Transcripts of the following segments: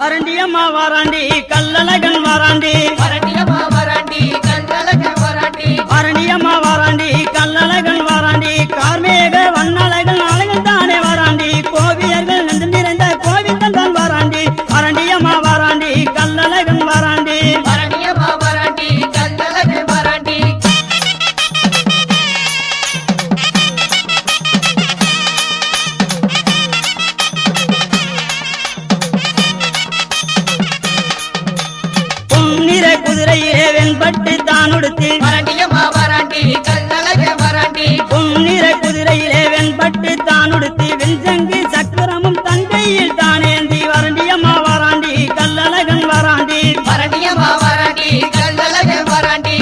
అరండి అమ్మ వారండి కళ్ళలగా குதிரையிலே வெண்பட்டு தான் உடுத்தி பொன்னிற குதிரையிலே வெண்பட்டு தான் உடுத்தி வெஞ்சங்கு சக்கரமும் தந்தையில் தான் ஏந்தி வரண்டியம்மா வாராண்டி கல்லழகன் வாராண்டி. வரண்டியம்மா வாராண்டி கல்லழகன் வாராண்டி.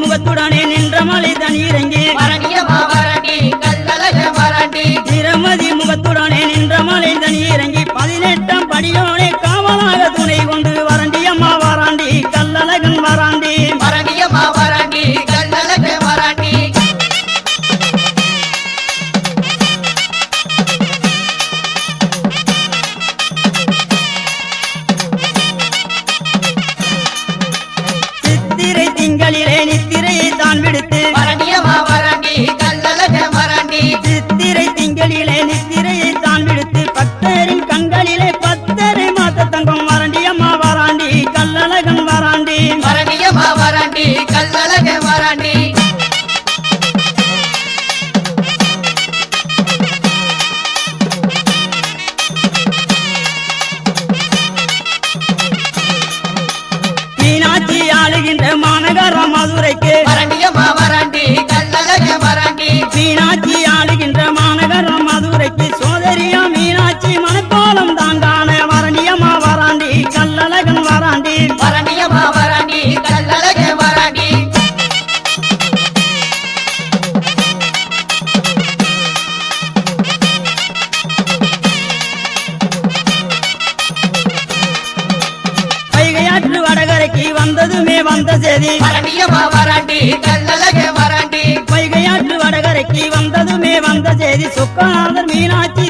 முகத்துடனே கமலை தனியிறங்கி மீனாட்சி ஆளுகின்ற மாநகரம் மதுரைக்கு கரைக்கு வந்ததுமே வந்த செய்தி. வராண்டி கல்லழகே வராண்டி. வைகையாற்று வடகரைக்கு வந்ததுமே வந்த செய்தி. சொக்கநாதர் மீனாட்சி